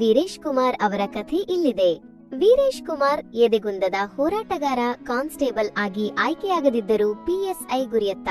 ವೀರೇಶ್ ಕುಮಾರ್ ಅವರ ಕಥೆ ಇಲ್ಲಿದೆ. ವೀರೇಶ್ ಕುಮಾರ್ ಎದೆಗುಂದದ ಹೋರಾಟಗಾರ ಕಾನ್ಸ್ಟೇಬಲ್ ಆಗಿ ಆಯ್ಕೆಯಾಗದಿದ್ದರೂ ಪಿಎಸ್ಐ ಗುರಿಯತ್ತ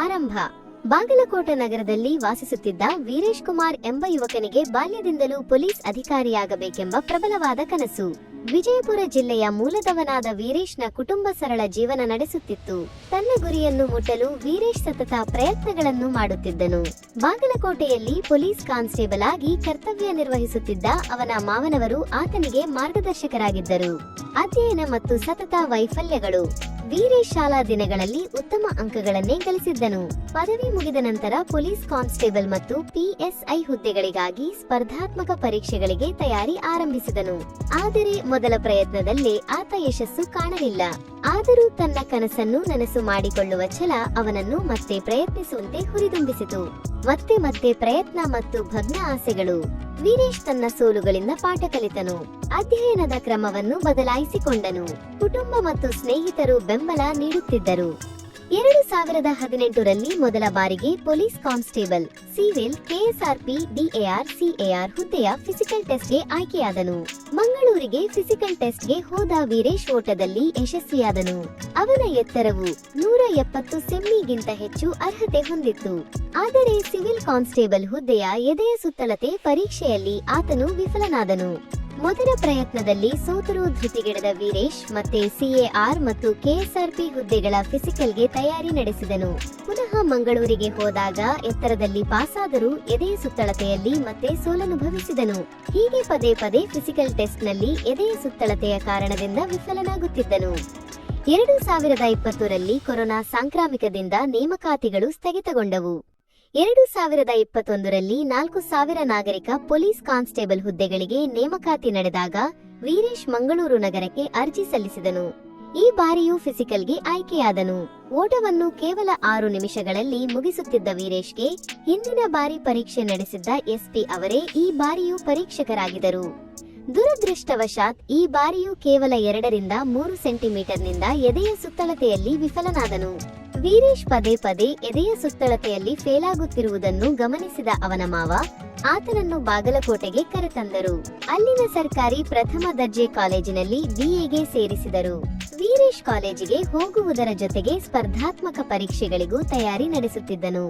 ಆರಂಭ. ಬಾಗಲಕೋಟೆ ನಗರದಲ್ಲಿ ವಾಸಿಸುತ್ತಿದ್ದ ವೀರೇಶ್ ಕುಮಾರ್ ಎಂಬ ಯುವಕನಿಗೆ ಬಾಲ್ಯದಿಂದಲೂ ಪೊಲೀಸ್ ಅಧಿಕಾರಿಯಾಗಬೇಕೆಂಬ ಪ್ರಬಲವಾದ ಕನಸು. ವಿಜಯಪುರ ಜಿಲ್ಲೆಯ ಮೂಲದವನಾದ ವೀರೇಶ್ನ ಕುಟುಂಬ ಸರಳ ಜೀವನ ನಡೆಸುತ್ತಿತ್ತು. ತನ್ನ ಗುರಿಯನ್ನು ಮುಟ್ಟಲು ವೀರೇಶ್ ಸತತ ಪ್ರಯತ್ನಗಳನ್ನು ಮಾಡುತ್ತಿದ್ದನು. ಬಾಗಲಕೋಟೆಯಲ್ಲಿ ಪೊಲೀಸ್ ಕಾನ್ಸ್ಟೇಬಲ್ ಆಗಿ ಕರ್ತವ್ಯ ನಿರ್ವಹಿಸುತ್ತಿದ್ದ ಅವನ ಮಾವನವರು ಆತನಿಗೆ ಮಾರ್ಗದರ್ಶಕರಾಗಿದ್ದರು. ಅಧ್ಯಯನ ಮತ್ತು ಸತತ ವೈಫಲ್ಯಗಳು. ವೀರೇಶ್ ಶಾಲಾ ದಿನಗಳಲ್ಲಿ ಉತ್ತಮ ಅಂಕಗಳನ್ನೇ ಗಳಿಸಿದ್ದನು. ಪದವಿ ಮುಗಿದ ನಂತರ ಪೊಲೀಸ್ ಕಾನ್ಸ್ಟೇಬಲ್ ಮತ್ತು ಪಿಎಸ್ಐ ಹುದ್ದೆಗಳಿಗಾಗಿ ಸ್ಪರ್ಧಾತ್ಮಕ ಪರೀಕ್ಷೆಗಳಿಗೆ ತಯಾರಿ ಆರಂಭಿಸಿದನು. ಆದರೆ ಮೊದಲ ಪ್ರಯತ್ನದಲ್ಲೇ ಆತ ಯಶಸ್ಸು ಕಾಣಲಿಲ್ಲ. ಆದರೂ ತನ್ನ ಕನಸನ್ನು ನನಸು ಮಾಡಿಕೊಳ್ಳುವ ಛಲ ಅವನನ್ನು ಮತ್ತೆ ಪ್ರಯತ್ನಿಸುವಂತೆ ಹುರಿದುಂಬಿಸಿತು. ಮತ್ತೆ ಮತ್ತೆ ಪ್ರಯತ್ನ ಮತ್ತು ಭಗ್ನ ಆಸೆಗಳು. ವೀರೇಶ್ ತನ್ನ ಸೋಲುಗಳಿಂದ ಪಾಠ ಕಲಿತನು. ಅಧ್ಯಯನದ ಕ್ರಮವನ್ನು ಬದಲಾಯಿಸಿಕೊಂಡನು. ಕುಟುಂಬ ಮತ್ತು ಸ್ನೇಹಿತರು ಬೆಂಬಲ ನೀಡುತ್ತಿದ್ದರು. ಎರಡು ಸಾವಿರದ ಹದಿನೆಂಟರಲ್ಲಿ ಮೊದಲ ಬಾರಿಗೆ police constable civil KSRP DAR CAR ಹುದ್ದೆಯ ಫಿಸಿಕಲ್ ಟೆಸ್ಟ್ಗೆ ಆಯ್ಕೆಯಾದನು. ಮಂಗಳೂರಿಗೆ ಫಿಸಿಕಲ್ ಟೆಸ್ಟ್ಗೆ ಹೋದ ವೀರೇಶ್ ಓಟದಲ್ಲಿ ಯಶಸ್ವಿಯಾದನು. ಅವನ ಎತ್ತರವು ನೂರ ಎಪ್ಪತ್ತು ಸೆಮ್ಮಿಗಿಂತ ಹೆಚ್ಚು ಅರ್ಹತೆ ಹೊಂದಿತ್ತು. ಆದರೆ ಸಿವಿಲ್ ಕಾನ್ಸ್ಟೇಬಲ್ ಹುದ್ದೆಯ ಎದೆಯ ಸುತ್ತಳತೆ ಪರೀಕ್ಷೆಯಲ್ಲಿ ಆತನು ವಿಫಲನಾದನು. ಮೊದಲ ಪ್ರಯತ್ನದಲ್ಲಿ ಸೋತರು ಧೃತಿಗೆಡದ ವೀರೇಶ್ ಮತ್ತೆ ಸಿಎಆರ್ ಮತ್ತು ಕೆಎಸ್ಆರ್ಪಿ ಹುದ್ದೆಗಳ ಫಿಸಿಕಲ್ಗೆ ತಯಾರಿ ನಡೆಸಿದನು. ಪುನಃ ಮಂಗಳೂರಿಗೆ ಹೋದಾಗ ಎತ್ತರದಲ್ಲಿ ಪಾಸಾದರೂ ಎದೆ ಸುತ್ತಳತೆಯಲ್ಲಿ ಮತ್ತೆ ಸೋಲನುಭವಿಸಿದನು. ಹೀಗೆ ಪದೇ ಪದೇ ಫಿಸಿಕಲ್ ಟೆಸ್ಟ್ನಲ್ಲಿ ಎದೆಯ ಸುತ್ತಳತೆಯ ಕಾರಣದಿಂದ ವಿಫಲನಾಗುತ್ತಿದ್ದನು. ಎರಡು ಸಾವಿರದ ಇಪ್ಪತ್ತರಲ್ಲಿ ಕೊರೋನಾ ಸಾಂಕ್ರಾಮಿಕದಿಂದ ನೇಮಕಾತಿಗಳು ಸ್ಥಗಿತಗೊಂಡವು. ಎರಡು ಸಾವಿರದ ಇಪ್ಪತ್ತೊಂದರಲ್ಲಿ ನಾಲ್ಕು ಸಾವಿರ ನಾಗರಿಕ ಪೊಲೀಸ್ ಕಾನ್ಸ್ಟೇಬಲ್ ಹುದ್ದೆಗಳಿಗೆ ನೇಮಕಾತಿ ನಡೆದಾಗ ವೀರೇಶ್ ಮಂಗಳೂರು ನಗರಕ್ಕೆ ಅರ್ಜಿ ಸಲ್ಲಿಸಿದನು. ಈ ಬಾರಿಯೂ ಫಿಸಿಕಲ್ಗೆ ಆಯ್ಕೆಯಾದನು. ಓಟವನ್ನು ಕೇವಲ ಆರು ನಿಮಿಷಗಳಲ್ಲಿ ಮುಗಿಸುತ್ತಿದ್ದ ವೀರೇಶ್ಗೆ ಹಿಂದಿನ ಬಾರಿ ಪರೀಕ್ಷೆ ನಡೆಸಿದ್ದ ಎಸ್ಪಿ ಅವರೇ ಈ ಬಾರಿಯೂ ಪರೀಕ್ಷಕರಾಗಿದ್ದರು. ದುರದೃಷ್ಟವಶಾತ್ ಈ ಬಾರಿಯೂ ಕೇವಲ ಎರಡರಿಂದ ಮೂರು ಸೆಂಟಿಮೀಟರ್ನಿಂದ ಎದೆಯ ಸುತ್ತಳತೆಯಲ್ಲಿ ವಿಫಲನಾದನು. ವೀರೇಶ್ ಪದೇ ಪದೇ ಎದೆಯ ಸುತ್ತಳತೆಯಲ್ಲಿ ಫೇಲಾಗುತ್ತಿರುವುದನ್ನು ಗಮನಿಸಿದ ಅವನ ಮಾವ, ಆತನನ್ನು ಬಾಗಲಕೋಟೆಗೆ ಕರೆತಂದರು. ಅಲ್ಲಿನ ಸರ್ಕಾರಿ ಪ್ರಥಮ ದರ್ಜೆ ಕಾಲೇಜಿನಲ್ಲಿ ಬಿಎಗೆ ಸೇರಿಸಿದರು. ವೀರೇಶ್ ಕಾಲೇಜಿಗೆ ಹೋಗುವುದರ ಜೊತೆಗೆ ಸ್ಪರ್ಧಾತ್ಮಕ ಪರೀಕ್ಷೆಗಳಿಗೂ ತಯಾರಿ ನಡೆಸುತ್ತಿದ್ದನು.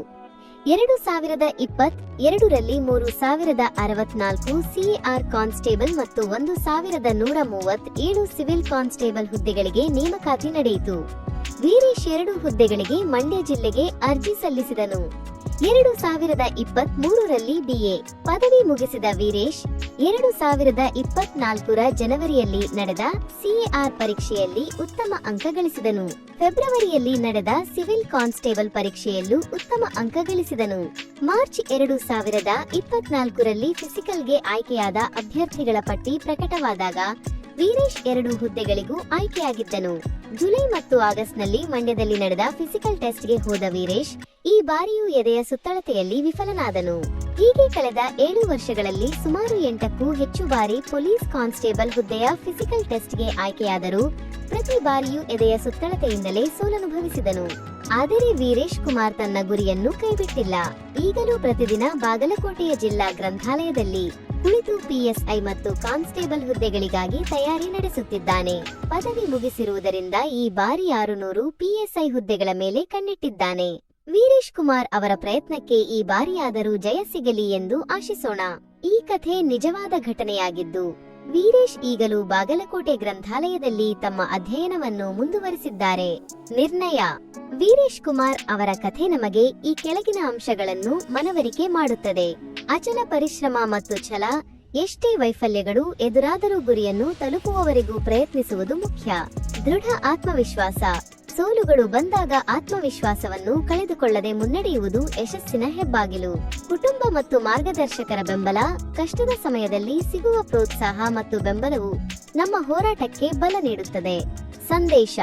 ಎರಡು ಸಾವಿರದ ಇಪ್ಪತ್ ಎರಡರಲ್ಲಿ ಮೂರು ಸಾವಿರದ ಅರವತ್ನಾಲ್ಕು ಸಿಎಆರ್ ಕಾನ್ಸ್ಟೇಬಲ್ ಮತ್ತು ಒಂದು ಸಾವಿರದ ನೂರ ಮೂವತ್ ಏಳು ಸಿವಿಲ್ ಕಾನ್ಸ್ಟೇಬಲ್ ಹುದ್ದೆಗಳಿಗೆ ನೇಮಕಾತಿ ನಡೆಯಿತು. ವೀರೇಶ್ ಎರಡು ಹುದ್ದೆಗಳಿಗೆ ಮಂಡ್ಯ ಜಿಲ್ಲೆಗೆ ಅರ್ಜಿ ಸಲ್ಲಿಸಿದನು. ಎರಡು ಸಾವಿರದ ಇಪ್ಪತ್ತ್ ಮೂರರಲ್ಲಿ ಬಿಎ. ಪದವಿ ಮುಗಿಸಿದ ವೀರೇಶ್, ಎರಡು ಸಾವಿರದ ಇಪ್ಪತ್ನಾಲ್ಕರ ಜನವರಿಯಲ್ಲಿ ನಡೆದ ಸಿಎಆರ್ ಪರೀಕ್ಷೆಯಲ್ಲಿ ಉತ್ತಮ ಅಂಕ ಗಳಿಸಿದನು. ಫೆಬ್ರವರಿಯಲ್ಲಿ ನಡೆದ ಸಿವಿಲ್ ಕಾನ್ಸ್ಟೇಬಲ್ ಪರೀಕ್ಷೆಯಲ್ಲೂ ಉತ್ತಮ ಅಂಕ ಗಳಿಸಿದನು. ಮಾರ್ಚ್ ಎರಡು ಸಾವಿರದ ಇಪ್ಪತ್ನಾಲ್ಕರಲ್ಲಿ ಫಿಸಿಕಲ್ಗೆ ಆಯ್ಕೆಯಾದ ಅಭ್ಯರ್ಥಿಗಳ ಪಟ್ಟಿ ಪ್ರಕಟವಾದಾಗ ವೀರೇಶ್ ಎರಡು ಹುದ್ದೆಗಳಿಗೂ ಆಯ್ಕೆಯಾಗಿದ್ದನು. ಜುಲೈ ಮತ್ತು ಆಗಸ್ಟ್ನಲ್ಲಿ ಮಂಡ್ಯದಲ್ಲಿ ನಡೆದ ಫಿಸಿಕಲ್ ಟೆಸ್ಟ್ಗೆ ಹೋದ ವೀರೇಶ್, ಈ ಬಾರಿಯೂ ಎದೆಯ ಸುತ್ತಳತೆಯಲ್ಲಿ ವಿಫಲನಾದನು. ಹೀಗೆ ಕಳೆದ ಏಳು ವರ್ಷಗಳಲ್ಲಿ ಸುಮಾರು ಎಂಟಕ್ಕೂ ಹೆಚ್ಚು ಬಾರಿ ಪೊಲೀಸ್ ಕಾನ್ಸ್ಟೇಬಲ್ ಹುದ್ದೆಯ ಫಿಸಿಕಲ್ ಟೆಸ್ಟ್ಗೆ ಆಯ್ಕೆಯಾದರೂ ಪ್ರತಿ ಬಾರಿಯೂ ಎದೆಯ ಸುತ್ತಳತೆಯಿಂದಲೇ ಸೋಲನುಭವಿಸಿದನು. ಆದರೆ ವೀರೇಶ್ ಕುಮಾರ್ ತನ್ನ ಗುರಿಯನ್ನು ಕೈಬಿಟ್ಟಿಲ್ಲ. ಈಗಲೂ ಪ್ರತಿದಿನ ಬಾಗಲಕೋಟೆಯ ಜಿಲ್ಲಾ ಗ್ರಂಥಾಲಯದಲ್ಲಿ ಕುಳಿತು ಪಿಎಸ್ಐ ಮತ್ತು ಕಾನ್ಸ್ಟೇಬಲ್ ಹುದ್ದೆಗಳಿಗಾಗಿ ತಯಾರಿ ನಡೆಸುತ್ತಿದ್ದಾನೆ. ಪದವಿ ಮುಗಿಸಿರುವುದರಿಂದ ಈ ಬಾರಿ ಆರುನೂರು ಪಿಎಸ್ಐ ಹುದ್ದೆಗಳ ಮೇಲೆ ಕಣ್ಣಿಟ್ಟಿದ್ದಾನೆ. ವೀರೇಶ್ ಕುಮಾರ್ ಅವರ ಪ್ರಯತ್ನಕ್ಕೆ ಈ ಬಾರಿಯಾದರೂ ಜಯ ಸಿಗಲಿ ಎಂದು ಆಶಿಸೋಣ. ಈ ಕಥೆ ನಿಜವಾದ ಘಟನೆಯಾಗಿದ್ದು, ವೀರೇಶ್ ಈಗಲೂ ಬಾಗಲಕೋಟೆ ಗ್ರಂಥಾಲಯದಲ್ಲಿ ತಮ್ಮ ಅಧ್ಯಯನವನ್ನು ಮುಂದುವರಿಸಿದ್ದಾರೆ. ನಿರ್ಣಯ, ವೀರೇಶ್ ಕುಮಾರ್ ಅವರ ಕಥೆ ನಮಗೆ ಈ ಕೆಳಗಿನ ಅಂಶಗಳನ್ನು ಮನವರಿಕೆ ಮಾಡುತ್ತದೆ. ಅಚಲ ಪರಿಶ್ರಮ ಮತ್ತು ಛಲ, ಎಷ್ಟೇ ವೈಫಲ್ಯಗಳು ಎದುರಾದರೂ ಗುರಿಯನ್ನು ತಲುಪುವವರೆಗೂ ಪ್ರಯತ್ನಿಸುವುದು ಮುಖ್ಯ. ದೃಢ ಆತ್ಮವಿಶ್ವಾಸ. ಸೋಲುಗಳು ಬಂದಾಗ ಆತ್ಮವಿಶ್ವಾಸವನ್ನು ಕಳೆದುಕೊಳ್ಳದೆ ಮುನ್ನಡೆಯುವುದು ಯಶಸ್ಸಿನ ಹೆಬ್ಬಾಗಿಲು. ಕುಟುಂಬ ಮತ್ತು ಮಾರ್ಗದರ್ಶಕರ ಬೆಂಬಲ, ಕಷ್ಟದ ಸಮಯದಲ್ಲಿ ಸಿಗುವ ಪ್ರೋತ್ಸಾಹ ಮತ್ತು ಬೆಂಬಲವು ನಮ್ಮ ಹೋರಾಟಕ್ಕೆ ಬಲ ನೀಡುತ್ತದೆ. ಸಂದೇಶ,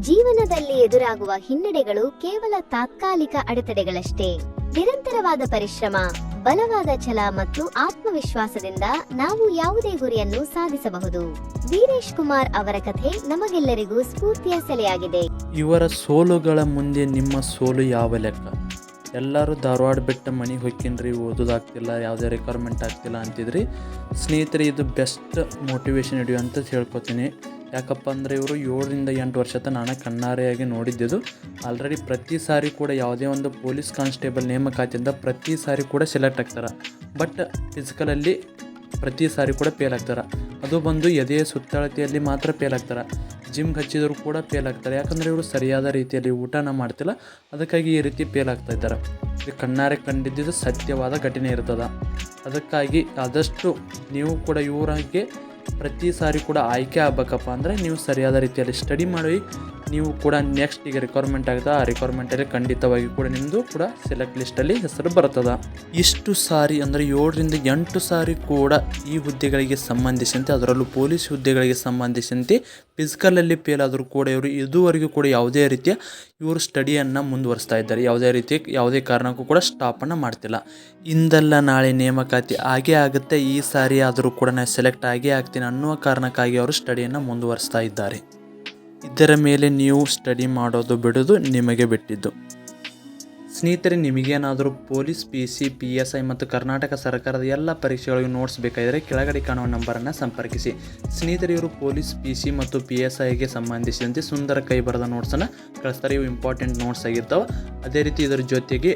ಜೀವನದಲ್ಲಿ ಎದುರಾಗುವ ಹಿನ್ನಡೆಗಳು ಕೇವಲ ತಾತ್ಕಾಲಿಕ ಅಡೆತಡೆಗಳಷ್ಟೇ. ನಿರಂತರವಾದ ಪರಿಶ್ರಮ. ಬಲವಾದ ಛಲ ಮತ್ತು ಆತ್ಮವಿಶ್ವಾಸದಿಂದ ನಾವು ಯಾವುದೇ ಗುರಿಯನ್ನು ಸಾಧಿಸಬಹುದು. ವೀರೇಶ್ ಕುಮಾರ್ ಅವರ ಕಥೆ ನಮಗೆಲ್ಲರಿಗೂ ಸ್ಫೂರ್ತಿಯ ಸೆಲೆಯಾಗಿದೆ. ಇವರ ಸೋಲುಗಳ ಮುಂದೆ ನಿಮ್ಮ ಸೋಲು ಯಾವ ಲೆಕ್ಕ? ಎಲ್ಲರೂ ಧಾರವಾಡ ಬಿಟ್ಟು ಮನೆ ಹೊಯ್ಕಿನ್ರಿ ಓದೋದಾಗ್ತಿಲ್ಲ ಯಾವುದೇ ರಿಕ್ವೈರ್ಮೆಂಟ್ ಆಗ್ತಿಲ್ಲ ಅಂತಿದ್ರಿ. ಸ್ನೇಹಿತರೆ, ಇದು ಬೆಸ್ಟ್ ಮೋಟಿವೇಶನ್ ಹಿಡಿಯೋ ಅಂತ ಹೇಳ್ಕೊತೀನಿ ಯಾಕಪ್ಪ ಅಂದರೆ ಇವರು ಏಳರಿಂದ ಎಂಟು ವರ್ಷ ನಾನು ಕಣ್ಣಾರೆಯಾಗಿ ನೋಡಿದ್ದಿದ್ದು ಆಲ್ರೆಡಿ ಪ್ರತಿ ಸಾರಿ ಕೂಡ ಯಾವುದೇ ಒಂದು ಪೊಲೀಸ್ ಕಾನ್ಸ್ಟೇಬಲ್ ನೇಮಕಾತಿಯಿಂದ ಪ್ರತಿ ಸಾರಿ ಕೂಡ ಸೆಲೆಕ್ಟ್ ಆಗ್ತಾರೆ. ಬಟ್ ಫಿಸಿಕಲಲ್ಲಿ ಪ್ರತಿ ಸಾರಿ ಕೂಡ ಫೇಲ್ ಆಗ್ತಾರೆ. ಅದು ಬಂದು ಎದೆಯ ಸುತ್ತಳತೆಯಲ್ಲಿ ಮಾತ್ರ ಫೇಲ್ ಆಗ್ತಾರೆ. ಜಿಮ್ಗೆ ಹಚ್ಚಿದ್ರು ಕೂಡ ಫೇಲ್ ಆಗ್ತಾರೆ. ಯಾಕಂದರೆ ಇವರು ಸರಿಯಾದ ರೀತಿಯಲ್ಲಿ ಊಟನ ಮಾಡ್ತಿಲ್ಲ. ಅದಕ್ಕಾಗಿ ಈ ರೀತಿ ಫೇಲ್ ಆಗ್ತಾ ಇದ್ದಾರೆ. ಇದು ಕಣ್ಣಾರೆ ಕಂಡಿದ್ದು ಸತ್ಯವಾದ ಘಟನೆ ಇರ್ತದೆ. ಅದಕ್ಕಾಗಿ ಆದಷ್ಟು ನೀವು ಕೂಡ ಇವರಾಗೆ ಪ್ರತಿ ಸಾರಿ ಕೂಡ ಆಯ್ಕೆ ಆಗ್ಬೇಕಪ್ಪ ಅಂದರೆ ನೀವು ಸರಿಯಾದ ರೀತಿಯಲ್ಲಿ ಸ್ಟಡಿ ಮಾಡಿ ನೀವು ಕೂಡ ನೆಕ್ಸ್ಟ್ ಈಗ ರಿಕ್ವೈರ್ಮೆಂಟ್ ಆಗಿದೆ ಆ ರಿಕ್ವೈರ್ಮೆಂಟಲ್ಲಿ ಖಂಡಿತವಾಗಿ ಕೂಡ ನಿಮ್ಮದು ಕೂಡ ಸೆಲೆಕ್ಟ್ ಲಿಸ್ಟಲ್ಲಿ ಹೆಸರು ಬರ್ತದೆ. ಇಷ್ಟು ಸಾರಿ ಅಂದರೆ ಏಳರಿಂದ ಎಂಟು ಸಾರಿ ಕೂಡ ಈ ಹುದ್ದೆಗಳಿಗೆ ಸಂಬಂಧಿಸಿದಂತೆ, ಅದರಲ್ಲೂ ಪೊಲೀಸ್ ಹುದ್ದೆಗಳಿಗೆ ಸಂಬಂಧಿಸಿದಂತೆ ಫಿಸಿಕಲಲ್ಲಿ ಫೇಲ್ ಆದರೂ ಕೂಡ ಇವರು ಇದುವರೆಗೂ ಕೂಡ ಯಾವುದೇ ರೀತಿಯ ಇವರು ಸ್ಟಡಿಯನ್ನು ಮುಂದುವರಿಸ್ತಾ ಇದ್ದಾರೆ. ಯಾವುದೇ ರೀತಿ ಯಾವುದೇ ಕಾರಣಕ್ಕೂ ಕೂಡ ಸ್ಟಾಪನ್ನು ಮಾಡ್ತಿಲ್ಲ. ಇಂದಲ್ಲ ನಾಳೆ ನೇಮಕಾತಿ ಆಗೇ ಆಗುತ್ತೆ. ಈ ಸಾರಿ ಆದರೂ ಕೂಡ ನಾನು ಸೆಲೆಕ್ಟ್ ಆಗೇ ಆಗ್ತೀನಿ ಅನ್ನುವ ಕಾರಣಕ್ಕಾಗಿ ಅವರು ಸ್ಟಡಿಯನ್ನು ಮುಂದುವರಿಸ್ತಾ ಇದ್ದಾರೆ. ಇದರ ಮೇಲೆ ನೀವು ಸ್ಟಡಿ ಮಾಡೋದು ಬಿಡೋದು ನಿಮಗೆ ಬಿಟ್ಟಿದ್ದು. ಸ್ನೇಹಿತರೆ, ನಿಮಗೇನಾದರೂ police P C P S I ಮತ್ತು ಕರ್ನಾಟಕ ಸರ್ಕಾರದ ಎಲ್ಲ ಪರೀಕ್ಷೆಗಳಿಗೆ ನೋಟ್ಸ್ ಬೇಕಾದರೆ ಕೆಳಗಡೆ ಕಾಣುವ ನಂಬರನ್ನು ಸಂಪರ್ಕಿಸಿ. ಸ್ನೇಹಿತರೆ, ಇವರು ಪೊಲೀಸ್ ಪಿ ಸಿ ಮತ್ತು ಪಿ ಎಸ್ ಐಗೆ ಸಂಬಂಧಿಸಿದಂತೆ ಸುಂದರ ಕೈ ಬರೆದ ನೋಟ್ಸನ್ನು ಕಳಿಸ್ತಾರೆ. ಇವು ಇಂಪಾರ್ಟೆಂಟ್ ನೋಟ್ಸ್ ಆಗಿರ್ತಾವೆ. ಅದೇ ರೀತಿ ಇದರ ಜೊತೆಗೆ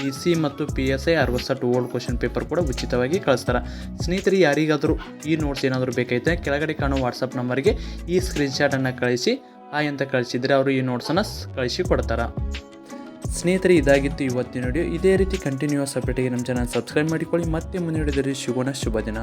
ಪಿ ಸಿ ಮತ್ತು ಪಿ ಎಸ್ ಐ ಅರವತ್ತು ಓಲ್ಡ್ ಕ್ವಶನ್ ಪೇಪರ್ ಕೂಡ ಉಚಿತವಾಗಿ ಕಳಿಸ್ತಾರೆ. ಸ್ನೇಹಿತರೆ, ಯಾರಿಗಾದರೂ ಈ ನೋಟ್ಸ್ ಏನಾದರೂ ಬೇಕಾಯಿತೆ ಕೆಳಗಡೆ ಕಾಣುವ ವಾಟ್ಸಪ್ ನಂಬರ್ಗೆ ಈ ಸ್ಕ್ರೀನ್ಶಾಟನ್ನು ಕಳಿಸಿ, ಹಾಯ್ ಅಂತ ಕಳಿಸಿದರೆ ಅವರು ಈ ನೋಟ್ಸನ್ನು ಕಳಿಸಿ ಕೊಡ್ತಾರೆ. ಸ್ನೇಹಿತರೆ, ಇದಾಗಿತ್ತು ಇವತ್ತಿನ ವಿಡಿಯೋ. ಇದೇ ರೀತಿ ಕಂಟಿನ್ಯೂಸ್ ಅಪ್ಡೇಟಿಗೆ ನಮ್ಮ ಚಾನಲ್ ಸಬ್ಸ್ಕ್ರೈಬ್ ಮಾಡಿಕೊಳ್ಳಿ. ಮತ್ತೆ ಮುಂದಿನ ವಿಡಿಯೋದಲ್ಲಿ ಶುಭ ದಿನ.